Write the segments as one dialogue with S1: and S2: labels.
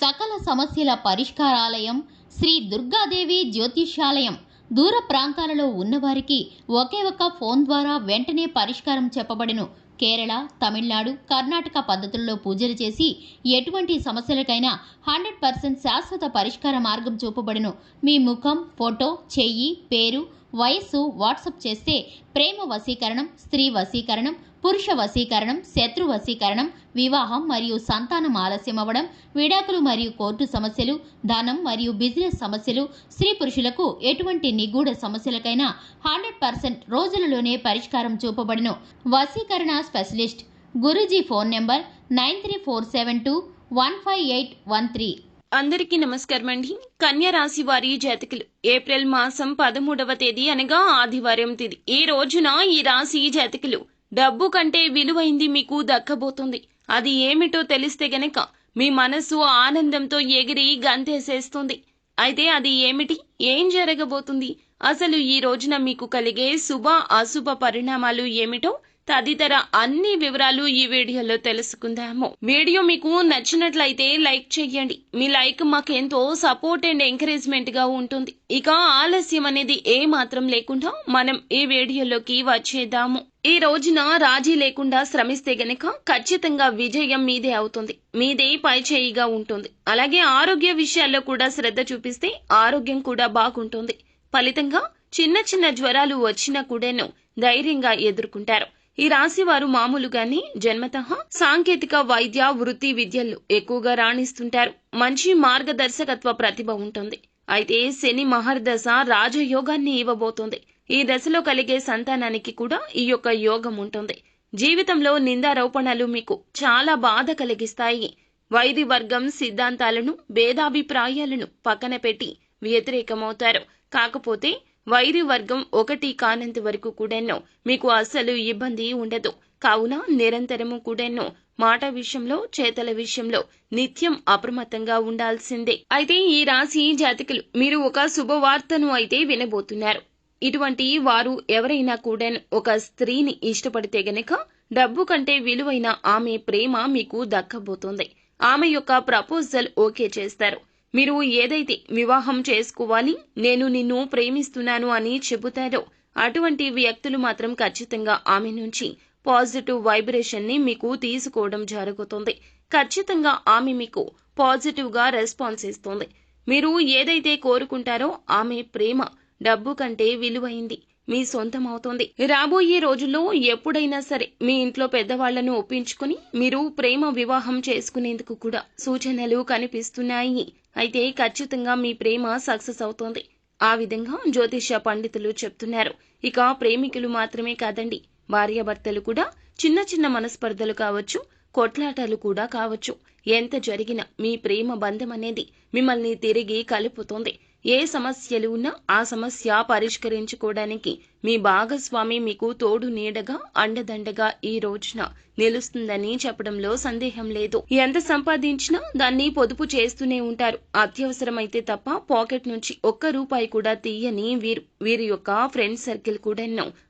S1: సకల సమస్యల పరిష్కారాలయం శ్రీ దుర్గాదేవి జ్యోతిష్యాలయం. దూర ప్రాంతాలలో ఉన్నవారికి ఒకే ఒక్క ఫోన్ ద్వారా వెంటనే పరిష్కారం చెప్పబడును. కేరళ తమిళనాడు కర్ణాటక పద్ధతుల్లో పూజలు చేసి ఎటువంటి సమస్యలకైనా హండ్రెడ్ పర్సెంట్ శాశ్వత పరిష్కార మార్గం చూపబడును. మీ ముఖం ఫోటో చెయ్యి పేరు వయస్సు వాట్సప్ చేస్తే ప్రేమ వశీకరణం స్త్రీ వశీకరణం పురుష వశీకరణం శత్రు వశీకరణం వివాహం మరియు సంతానం ఆలస్యం అవ్వడం విడాకులు మరియు కోర్టు సమస్యలు ధనం మరియు బిజినెస్ సమస్యలు స్త్రీ పురుషులకు ఎటువంటి నిగూఢ సమస్యలకైనా హండ్రెడ్ పర్సెంట్ రోజులలోనే పరిష్కారం చూపబడును. వశీకరణ specialist Guruji phone number nine three four seven two one five eight one three.
S2: అందరికీ నమస్కారం అండి. కన్యా రాశి వారి జాతకులు ఏప్రిల్ మాసం పదమూడవ తేదీ అనగా ఆదివారం తేదీ. ఈ రోజున ఈ రాశి జాతకులు డబ్బు కంటే విలువైంది మీకు దక్కబోతుంది. అది ఏమిటో తెలిస్తే గనక మీ మనస్సు ఆనందంతో ఎగిరి గంతేసేస్తుంది. అయితే అది ఏమిటి? ఏం జరగబోతుంది? అసలు ఈ రోజున మీకు కలిగే శుభ అశుభ పరిణామాలు ఏమిటో తదితర అన్ని వివరాలు ఈ వీడియోలో తెలుసుకుందాము. వీడియో మీకు నచ్చినట్లయితే లైక్ చేయండి మీ లైక్ మాకెంతో సపోర్ట్ అండ్ ఎంకరేజ్మెంట్గా ఉంటుంది. ఇక ఆలస్యం అనేది ఏ మాత్రం లేకుండా మనం ఈ వీడియోలోకి వచ్చేద్దాము. ఈ రోజున రాజీ లేకుండా శ్రమిస్తే గనక ఖచ్చితంగా విజయం మీదే అవుతుంది. మీదే పై చేయిగా ఉంటుంది. అలాగే ఆరోగ్య విషయాల్లో కూడా శ్రద్ధ చూపిస్తే ఆరోగ్యం కూడా బాగుంటుంది. ఫలితంగా చిన్న చిన్న జ్వరాలు వచ్చినా కూడాను ధైర్యంగా ఎదుర్కొంటారు. ఈ రాశి వారు మామూలుగానే జన్మత సాంకేతిక వైద్య వృత్తి విద్యల్లో ఎక్కువగా రాణిస్తుంటారు. మంచి మార్గదర్శకత్వ ప్రతిభ ఉంటుంది. అయితే శని మహర్దశ రాజయోగాన్ని ఇవ్వబోతోంది. ఈ దశలో కలిగే సంతానానికి కూడా ఈ యొక్క యోగం ఉంటుంది. జీవితంలో నిందారోపణలు మీకు చాలా బాధ కలిగిస్తాయి. వైది వర్గం సిద్ధాంతాలను భేదాభిప్రాయాలను పక్కన పెట్టి వ్యతిరేకమవుతారు. కాకపోతే వైరి వర్గం ఒకటి కానంత వరకు కూడాను మీకు అస్సలు ఇబ్బంది ఉండదు. కావున నిరంతరము కూడాను మాట విషయంలో చేతల విషయంలో నిత్యం అప్రమత్తంగా ఉండాల్సిందే. అయితే ఈ రాశి జాతకులు మీరు ఒక శుభవార్తను అయితే వినబోతున్నారు. ఇటువంటి వారు ఎవరైనా కూడా ఒక స్త్రీని ఇష్టపడితే గనక డబ్బు కంటే విలువైన ఆమె ప్రేమ మీకు దక్కబోతోంది. ఆమె యొక్క ప్రపోజల్ ఓకే చేస్తారు. మీరు ఏదైతే వివాహం చేసుకోవాలి నేను నిన్ను ప్రేమిస్తున్నాను అని చెబుతారో అటువంటి వ్యక్తులు మాత్రం ఖచ్చితంగా ఆమె నుంచి పాజిటివ్ వైబ్రేషన్ని మీకు తీసుకోవడం జరుగుతుంది. ఖచ్చితంగా ఆమె మీకు పాజిటివ్గా రెస్పాన్స్ ఇస్తుంది. మీరు ఏదైతే కోరుకుంటారో ఆమె ప్రేమ డబ్బు కంటే విలువైంది. మీ సొంతం అవుతుంది రాబోయే రోజుల్లో ఎప్పుడైనా సరే మీ ఇంట్లో పెద్దవాళ్ళను ఒప్పించుకుని మీరు ప్రేమ వివాహం చేసుకునేందుకు కూడా సూచనలు కనిపిస్తున్నాయి. అయితే ఖచ్చితంగా మీ ప్రేమ సక్సెస్ అవుతోంది. ఆ విధంగా జ్యోతిష పండితులు చెప్తున్నారు. ఇక ప్రేమికులు మాత్రమే కాదండి భార్యాభర్తలు కూడా చిన్న చిన్న మనస్పర్ధలు కావచ్చు కొట్లాటలు కూడా కావచ్చు. ఎంత జరిగినా మీ ప్రేమ బంధం అనేది మిమ్మల్ని తిరిగి కలుపుతుంది. ఏ సమస్యలు ఉన్నా ఆ సమస్య పరిష్కరించుకోవడానికి మీ భాగస్వామి మీకు తోడు నీడగా అండదండగా ఈ రోజున నిలుస్తుందని చెప్పడంలో సందేహం లేదు. ఎంత సంపాదించినా దాన్ని పొదుపు చేస్తూనే ఉంటారు. అత్యవసరమైతే తప్ప పాకెట్ నుంచి ఒక్క రూపాయి కూడా తీయని వీరు వీరి యొక్క ఫ్రెండ్ సర్కిల్ కూడా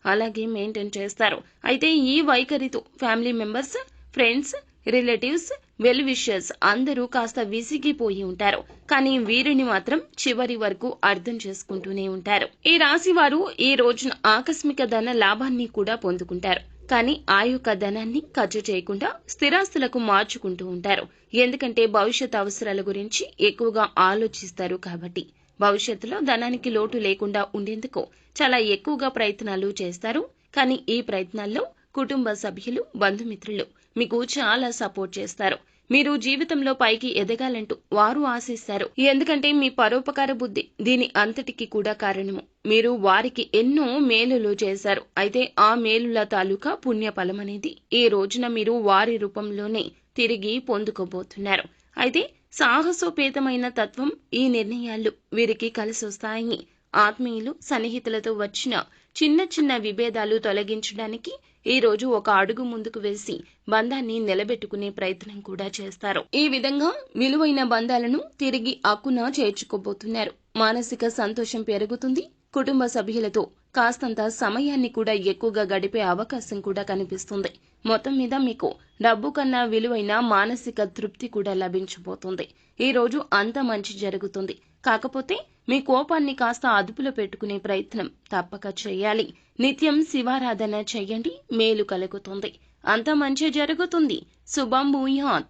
S2: అలాగే మెయింటైన్ చేస్తారు. అయితే ఈ వైఖరితో family members friends relatives well wishers అందరూ కాస్త విసిగిపోయి ఉంటారు. కానీ వీరిని మాత్రం చివరి వరకు అర్థం చేసుకుంటూనే ఉంటారు. ఈ రాశి వారు ఈ రోజున ఆకస్మిక ధన లాభాన్ని కూడా పొందుకుంటారు. కానీ ఆ యొక్క ధనాన్ని ఖర్చు చేయకుండా స్థిరాస్తులకు మార్చుకుంటూ ఉంటారు. ఎందుకంటే భవిష్యత్ అవసరాల గురించి ఎక్కువగా ఆలోచిస్తారు కాబట్టి. భవిష్యత్తులో ధనానికి లోటు లేకుండా ఉండేందుకు చాలా ఎక్కువగా ప్రయత్నాలు చేస్తారు. కానీ ఈ ప్రయత్నాల్లో కుటుంబ సభ్యులు బంధుమిత్రులు మీకు చాలా సపోర్ట్ చేస్తారు. మీరు జీవితంలో పైకి ఎదగాలంటూ వారు ఆశిస్తారు. ఎందుకంటే మీ పరోపకార బుద్ధి దీని అంతటికి కూడా కారణము. మీరు వారికి ఎన్నో మేలులు చేశారు. అయితే ఆ మేలుల తాలూకా పుణ్యఫలం అనేది ఈ రోజున మీరు వారి రూపంలోనే తిరిగి పొందుకోబోతున్నారు. అయితే సాహసోపేతమైన తత్వం ఈ నిర్ణయాలు వీరికి కలిసొస్తాయి. ఆత్మీయులు సన్నిహితులతో వచ్చిన చిన్న చిన్న విభేదాలు తొలగించడానికి ఈ రోజు ఒక అడుగు ముందుకు వేసి బంధాన్ని నిలబెట్టుకునే ప్రయత్నం కూడా చేస్తారు. ఈ విధంగా విలువైన బంధాలను తిరిగి అక్కున చేర్చుకోబోతున్నారు. మానసిక సంతోషం పెరుగుతుంది. కుటుంబ సభ్యులతో కాస్తంత సమయాన్ని కూడా ఎక్కువగా గడిపే అవకాశం కూడా కనిపిస్తుంది. మొత్తం మీద మీకు డబ్బు కన్నా విలువైన మానసిక తృప్తి కూడా లభించబోతుంది. ఈ రోజు అంత మంచి జరుగుతుంది. కాకపోతే మీ కోపాన్ని కాస్త అదుపులో పెట్టుకునే ప్రయత్నం తప్పక చేయాలి. నిత్యం శివారాధన చెయ్యండి మేలు కలుగుతుంది. అంత మంచి జరుగుతుంది. శుభం భూయాత్.